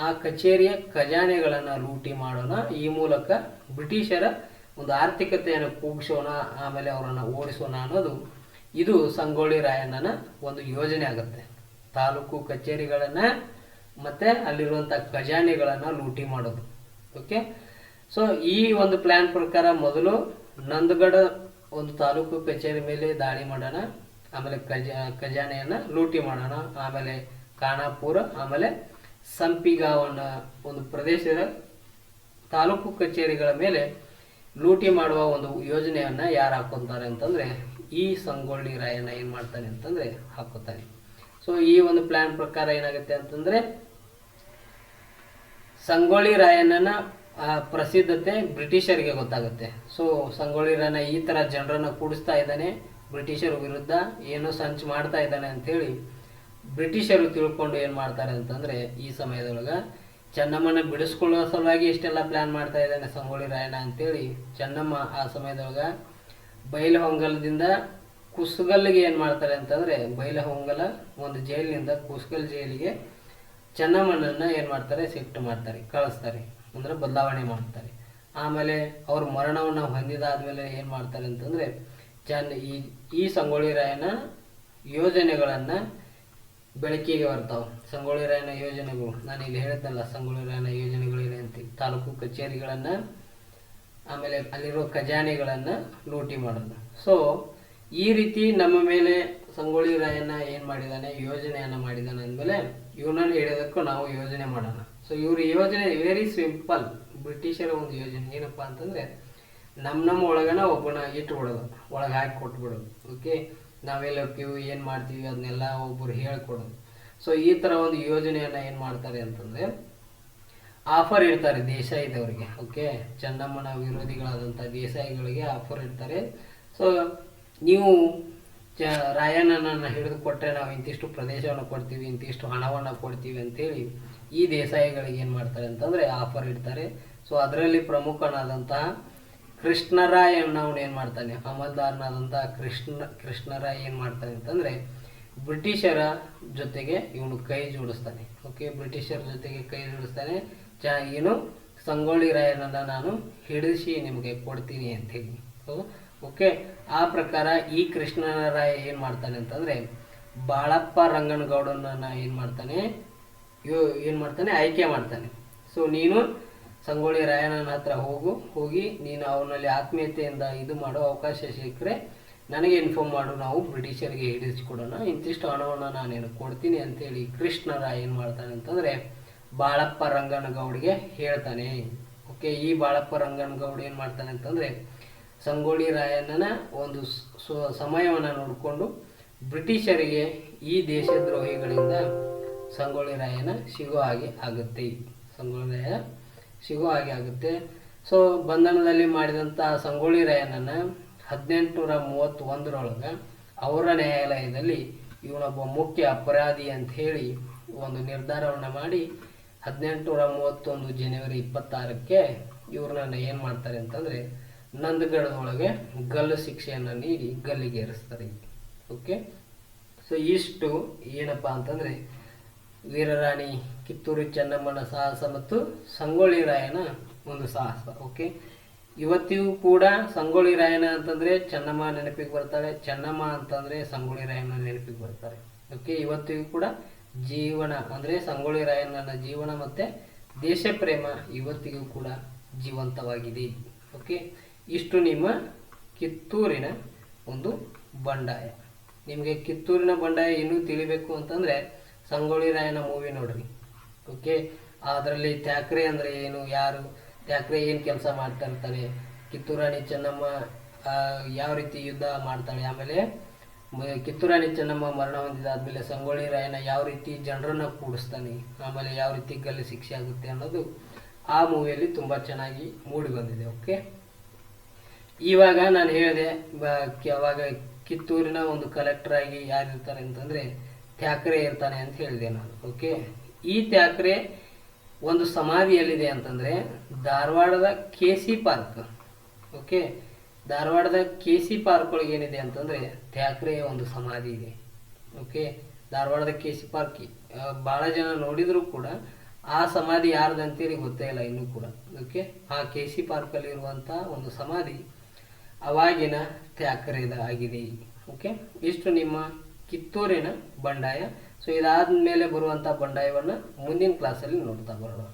ಆ ಕಚೇರಿಯ ಖಜಾನೆಗಳನ್ನು ಲೂಟಿ ಮಾಡೋಣ. ಈ ಮೂಲಕ ಬ್ರಿಟಿಷರ ಒಂದು ಆರ್ಥಿಕತೆಯನ್ನು ಕೂಗಿಸೋಣ, ಆಮೇಲೆ ಅವರನ್ನು ಓಡಿಸೋಣ ಅನ್ನೋದು ಇದು ಸಂಗೊಳ್ಳಿ ರಾಯಣ್ಣನ ಒಂದು ಯೋಜನೆ ಆಗುತ್ತೆ. ತಾಲೂಕು ಕಚೇರಿಗಳನ್ನು ಮತ್ತು ಅಲ್ಲಿರುವಂಥ ಖಜಾನೆಗಳನ್ನು ಲೂಟಿ ಮಾಡೋದು. ಓಕೆ ಸೊ ಈ ಒಂದು ಪ್ಲ್ಯಾನ್ ಪ್ರಕಾರ ಮೊದಲು ನಂದಗಡ ಒಂದು ತಾಲೂಕು ಕಚೇರಿ ಮೇಲೆ ದಾಳಿ ಮಾಡೋಣ. ಆಮೇಲೆ ಖಜ, ಖಜಾನೆಯನ್ನ ಲೂಟಿ ಮಾಡೋಣ. ಆಮೇಲೆ ಖಾನಾಪುರ, ಆಮೇಲೆ ಸಂಪಿಗಾವನ್ನ ಒಂದು ಪ್ರದೇಶದ ತಾಲೂಕು ಕಚೇರಿಗಳ ಮೇಲೆ ಲೂಟಿ ಮಾಡುವ ಒಂದು ಯೋಜನೆಯನ್ನ ಯಾರು ಹಾಕೊಂತಾರೆ ಅಂತಂದ್ರೆ ಈ ಸಂಗೊಳ್ಳಿ ರಾಯನ ಏನ್ ಮಾಡ್ತಾನೆ ಅಂತಂದ್ರೆ ಹಾಕೋತಾನೆ. ಸೊ ಈ ಒಂದು ಪ್ಲಾನ್ ಪ್ರಕಾರ ಏನಾಗುತ್ತೆ ಅಂತಂದ್ರೆ ಸಂಗೊಳ್ಳಿ ರಾಯಣ್ಣನ ಪ್ರಸಿದ್ಧತೆ ಬ್ರಿಟಿಷರಿಗೆ ಗೊತ್ತಾಗುತ್ತೆ. ಸೊ ಸಂಗೊಳ್ಳಿ ರಾಯನ ಈ ತರ ಜನರನ್ನ ಕೂಡಿಸ್ತಾ ಇದ್ದಾನೆ. ಬ್ರಿಟಿಷರ ವಿರುದ್ಧ ಏನೋ ಸಂಚು ಮಾಡ್ತಾ ಇದ್ದಾನೆ ಅಂತೇಳಿ ಬ್ರಿಟಿಷರು ತಿಳ್ಕೊಂಡು ಏನು ಮಾಡ್ತಾರೆ ಅಂತಂದರೆ ಈ ಸಮಯದೊಳಗೆ ಚೆನ್ನಮ್ಮನ ಬಿಡಿಸ್ಕೊಳ್ಳುವ ಸಲುವಾಗಿ ಇಷ್ಟೆಲ್ಲ ಪ್ಲ್ಯಾನ್ ಮಾಡ್ತಾ ಇದ್ದಾನೆ ಸಂಗೊಳ್ಳಿ ರಾಯಣ್ಣ ಅಂತೇಳಿ. ಚೆನ್ನಮ್ಮ ಆ ಸಮಯದೊಳಗ ಬೈಲಹೊಂಗಲದಿಂದ ಕುಸ್ಗಲ್ಗೆ ಏನು ಮಾಡ್ತಾರೆ ಅಂತಂದ್ರೆ ಬೈಲಹೊಂಗಲ ಒಂದು ಜೈಲಿನಿಂದ ಕುಸ್ಗಲ್ ಜೈಲಿಗೆ ಚೆನ್ನಮ್ಮನನ್ನು ಏನು ಮಾಡ್ತಾರೆ, ಶಿಫ್ಟ್ ಮಾಡ್ತಾರೆ, ಕಳಿಸ್ತಾರೆ, ಅಂದ್ರೆ ಬದಲಾವಣೆ ಮಾಡ್ತಾರೆ. ಆಮೇಲೆ ಅವ್ರ ಮರಣವನ್ನು ಹೊಂದಿದಾದ್ಮೇಲೆ ಏನು ಮಾಡ್ತಾರೆ ಅಂತಂದರೆ ಚೆನ್ನ ಈ ಈ ಸಂಗೊಳ್ಳಿ ರಾಯನ ಯೋಜನೆಗಳನ್ನ ಬೆಳಕಿಗೆ ಬರ್ತಾವೆ. ಸಂಗೊಳ್ಳಿ ರಾಯನ ಯೋಜನೆಗಳು, ನಾನು ಇಲ್ಲಿ ಹೇಳಿದ್ನಲ್ಲ, ಸಂಗೊಳ್ಳಿ ರಾಯನ ಯೋಜನೆಗಳಿವೆ ಅಂತ. ತಾಲೂಕು ಕಚೇರಿಗಳನ್ನ, ಆಮೇಲೆ ಅಲ್ಲಿರೋ ಖಜಾನೆಗಳನ್ನ ಲೂಟಿ ಮಾಡೋದು. ಸೊ ಈ ರೀತಿ ನಮ್ಮ ಮೇಲೆ ಸಂಗೊಳ್ಳಿ ರಾಯನ ಏನ್ ಮಾಡಿದಾನೆ, ಯೋಜನೆಯನ್ನ ಮಾಡಿದಾನೆ ಅಂದಮೇಲೆ ಇವನನ್ನು ಹೇಳೋದಕ್ಕೂ ನಾವು ಯೋಜನೆ ಮಾಡೋಣ. ಸೊ ಇವ್ರ ಯೋಜನೆ ವೆರಿ ಸಿಂಪಲ್ ಬ್ರಿಟಿಷರ ಒಂದು ಯೋಜನೆ. ಏನಪ್ಪಾ ಅಂತಂದ್ರೆ ನಮ್ಮ ನಮ್ಮ ಒಳಗನ ಒಬ್ಬನ ಇಟ್ಬಿಡೋದು ಒಳಗೆ ಹಾಕಿ ಕೊಟ್ಬಿಡೋದು ಓಕೆ ನಾವೆಲ್ಲ ಹೋಗ್ತೀವಿ ಏನು ಮಾಡ್ತೀವಿ ಅದನ್ನೆಲ್ಲ ಒಬ್ಬರು ಹೇಳ್ಕೊಡೋದು. ಸೊ ಈ ಥರ ಒಂದು ಯೋಜನೆಯನ್ನ ಏನು ಮಾಡ್ತಾರೆ ಅಂತಂದ್ರೆ ಆಫರ್ ಇಡ್ತಾರೆ ದೇಸಾಯಿದವರಿಗೆ. ಓಕೆ ಚೆನ್ನಮ್ಮನ ವಿರೋಧಿಗಳಾದಂಥ ದೇಸಾಯಿಗಳಿಗೆ ಆಫರ್ ಇಡ್ತಾರೆ. ಸೊ ನೀವು ಚ, ರಾಯಣ್ಣನನ್ನು ಹಿಡಿದು ಕೊಟ್ಟರೆ ನಾವು ಇಂತಿಷ್ಟು ಪ್ರದೇಶವನ್ನು ಕೊಡ್ತೀವಿ, ಇಂತಿಷ್ಟು ಹಣವನ್ನು ಕೊಡ್ತೀವಿ ಅಂತೇಳಿ ಈ ದೇಸಾಯಿಗಳಿಗೆ ಏನು ಮಾಡ್ತಾರೆ ಅಂತಂದರೆ ಆಫರ್ ಇಡ್ತಾರೆ. ಸೊ ಅದರಲ್ಲಿ ಪ್ರಮುಖನಾದಂತಹ ಕೃಷ್ಣರಾಯ್ ಅವನು ಏನು ಮಾಡ್ತಾನೆ? ಅಮಲ್ದಾರ್ನಾದಂತಹ ಕೃಷ್ಣ, ಕೃಷ್ಣರಾಯ ಏನು ಮಾಡ್ತಾನೆ ಅಂತಂದರೆ, ಬ್ರಿಟಿಷರ ಜೊತೆಗೆ ಇವನು ಕೈ ಜೋಡಿಸ್ತಾನೆ. ಓಕೆ ಬ್ರಿಟಿಷರ ಜೊತೆಗೆ ಕೈ ಜೋಡಿಸ್ತಾನೆ. ಚ, ಏನು? ಸಂಗೊಳ್ಳಿ ರಾಯನನ್ನು ನಾನು ಹಿಡಿಸಿ ನಿಮಗೆ ಕೊಡ್ತೀನಿ ಅಂತ ಹೇಳಿ. ಓಕೆ ಆ ಪ್ರಕಾರ ಈ ಕೃಷ್ಣರಾಯ ಏನು ಮಾಡ್ತಾನೆ ಅಂತಂದರೆ, ಬಾಳಪ್ಪ ರಂಗನಗೌಡನನ್ನ ಏನು ಮಾಡ್ತಾನೆ? ಏನು ಮಾಡ್ತಾನೆ? ಆಯ್ಕೆ ಮಾಡ್ತಾನೆ. ಸೊ ನೀನು ಸಂಗೊಳ್ಳಿ ರಾಯಣ್ಣನ ಹತ್ರ ಹೋಗು, ಹೋಗಿ ನೀನು ಅವನಲ್ಲಿ ಆತ್ಮೀಯತೆಯಿಂದ ಇದು ಮಾಡೋ ಅವಕಾಶ ಸಿಕ್ಕರೆ ನನಗೆ ಇನ್ಫಾರ್ಮ್ ಮಾಡು, ನಾವು ಬ್ರಿಟಿಷರಿಗೆ ಹಿಡಿಸ್ಕೊಡೋಣ ಇಂತಿಷ್ಟು ಹಣವನ್ನು ನಾನೇನು ಕೊಡ್ತೀನಿ ಅಂತೇಳಿ ಕೃಷ್ಣರಾಯ ಏನು ಮಾಡ್ತಾನೆ ಅಂತಂದರೆ ಬಾಳಪ್ಪ ರಂಗನಗೌಡಿಗೆ ಹೇಳ್ತಾನೆ. ಓಕೆ ಈ ಬಾಳಪ್ಪ ರಂಗನಗೌಡ ಏನು ಮಾಡ್ತಾನೆ ಅಂತಂದರೆ ಸಂಗೊಳ್ಳಿ ರಾಯಣ್ಣನ ಒಂದು ಸಮಯವನ್ನು ನೋಡಿಕೊಂಡು ಬ್ರಿಟಿಷರಿಗೆ ಈ ದೇಶದ್ರೋಹಿಗಳಿಂದ ಸಂಗೊಳ್ಳಿ ರಾಯನ ಸಿಗೋ ಹಾಗೆ ಆಗುತ್ತೆ. ಸಂಗೊಳ್ಳಿ ರಾಯ ಸಿಗೋ ಹಾಗೆ ಆಗುತ್ತೆ. ಸೊ ಬಂಧನದಲ್ಲಿ ಮಾಡಿದಂಥ ಸಂಗೊಳ್ಳಿ ರಾಯನನ್ನು ಹದಿನೆಂಟುನೂರ ಮೂವತ್ತೊಂದರೊಳಗೆ ಅವರ ನ್ಯಾಯಾಲಯದಲ್ಲಿ ಇವನೊಬ್ಬ ಮುಖ್ಯ ಅಪರಾಧಿ ಅಂತ ಹೇಳಿ ಒಂದು ನಿರ್ಧಾರವನ್ನು ಮಾಡಿ ಹದಿನೆಂಟುನೂರ ಮೂವತ್ತೊಂದು ಜನವರಿ ಇಪ್ಪತ್ತಾರಕ್ಕೆ ಇವ್ರನ್ನ ಏನು ಮಾಡ್ತಾರೆ ಅಂತಂದರೆ ನಂದಗಡದೊಳಗೆ ಗಲ್ಲು ಶಿಕ್ಷೆಯನ್ನು ನೀಡಿ ಗಲ್ಲಿಗೇರಿಸ್ತಾರೆ ಓಕೆ ಸೊ ಇಷ್ಟು ಏನಪ್ಪ ಅಂತಂದರೆ, ವೀರರಾಣಿ ಕಿತ್ತೂರು ಚೆನ್ನಮ್ಮನ ಸಾಹಸ ಮತ್ತು ಸಂಗೊಳ್ಳಿ ರಾಯನ ಒಂದು ಸಾಹಸ ಓಕೆ ಇವತ್ತಿಗೂ ಕೂಡ ಸಂಗೊಳ್ಳಿ ರಾಯನ ಅಂತಂದ್ರೆ ಚೆನ್ನಮ್ಮ ನೆನಪಿಗೆ ಬರ್ತಾಳೆ. ಚೆನ್ನಮ್ಮ ಅಂತಂದ್ರೆ ಸಂಗೊಳ್ಳಿ ರಾಯನ ನೆನಪಿಗೆ ಬರ್ತಾರೆ ಓಕೆ ಇವತ್ತಿಗೂ ಕೂಡ ಜೀವನ ಅಂದ್ರೆ ಸಂಗೊಳ್ಳಿ ರಾಯನ ಜೀವನ ಮತ್ತೆ ದೇಶ ಪ್ರೇಮ ಇವತ್ತಿಗೂ ಕೂಡ ಜೀವಂತವಾಗಿದೆ ಓಕೆ ಇಷ್ಟು ನಿಮ್ಮ ಕಿತ್ತೂರಿನ ಒಂದು ಬಂಡಾಯ. ನಿಮಗೆ ಕಿತ್ತೂರಿನ ಬಂಡಾಯ ಇನ್ನೂ ತಿಳಿಬೇಕು ಅಂತಂದ್ರೆ ಸಂಗೊಳ್ಳಿ ರಾಯನ ಮೂವಿ ನೋಡ್ರಿ. ಓಕೆ ಅದರಲ್ಲಿ ತ್ಯಾಕ್ರೆ ಅಂದ್ರೆ ಏನು, ಯಾರು ತ್ಯಾಕ್ರೆ ಏನು ಕೆಲಸ ಮಾಡ್ತಾ ಇರ್ತಾರೆ ಕಿತ್ತೂರಾಣಿ ಚೆನ್ನಮ್ಮ ಯಾವ ರೀತಿ ಯುದ್ಧ ಮಾಡ್ತಾಳೆ, ಆಮೇಲೆ ಕಿತ್ತೂರು ಕಿತ್ತೂರಾಣಿ ಚೆನ್ನಮ್ಮ ಮರಣ ಹೊಂದಿದಾದ್ಮೇಲೆ ಸಂಗೊಳ್ಳಿ ರಾಯನ ಯಾವ ರೀತಿ ಜನರನ್ನ ಕೂಡಿಸ್ತಾನೆ, ಆಮೇಲೆ ಯಾವ ರೀತಿ ಗಲ್ಲಿ ಶಿಕ್ಷೆ ಆಗುತ್ತೆ ಅನ್ನೋದು ಆ ಮೂವಿಯಲ್ಲಿ ತುಂಬಾ ಚೆನ್ನಾಗಿ ಮೂಡಿ ಬಂದಿದೆ ಓಕೆ? ಇವಾಗ ನಾನು ಹೇಳಿದೆ ಅವಾಗ ಕಿತ್ತೂರಿನ ಒಂದು ಕಲೆಕ್ಟರ್ ಆಗಿ ಯಾರು ಇರ್ತಾರೆ ಅಂತಂದ್ರೆ ತ್ಯಾಕ್ರೆ ಇರ್ತಾನೆ ಅಂತ ಹೇಳಿದೆ ನಾನು, ಓಕೆ? ಈ ತ್ಯಾಕ್ರೆ ಒಂದು ಸಮಾಧಿ ಎಲ್ಲಿದೆ ಅಂತಂದ್ರೆ ಧಾರವಾಡದ ಕೆ ಸಿ ಪಾರ್ಕ್. ಓಕೆ? ಧಾರವಾಡದ ಕೆ ಸಿ ಪಾರ್ಕ್ ಒಳಗೆ ಏನಿದೆ ಅಂತಂದ್ರೆ ತ್ಯಾಕ್ರೆಯ ಒಂದು ಸಮಾಧಿ ಇದೆ. ಓಕೆ? ಧಾರವಾಡದ ಕೆ ಸಿ ಪಾರ್ಕ್ ಭಾಳ ಜನ ನೋಡಿದರೂ ಕೂಡ ಆ ಸಮಾಧಿ ಯಾರ್ದಂತೇಳಿ ಗೊತ್ತೇ ಇಲ್ಲ ಇನ್ನೂ ಕೂಡ. ಓಕೆ? ಆ ಕೆ ಸಿ ಪಾರ್ಕಲ್ಲಿ ಇರುವಂಥ ಒಂದು ಸಮಾಧಿ ಅವಾಗಿನ ತ್ಯಾಕ್ರೆಯದ ಆಗಿದೆ. ಓಕೆ? ಇಷ್ಟು ನಿಮ್ಮ ಕಿತ್ತೂರಿನ ಬಂಡಾಯ. ಸೊ ಇದಾದ ಮೇಲೆ ಬರುವಂಥ ಬಂಡಾಯವನ್ನು ಮುಂದಿನ ಕ್ಲಾಸಲ್ಲಿ ನೋಡ್ತಾ ಬರೋಣ.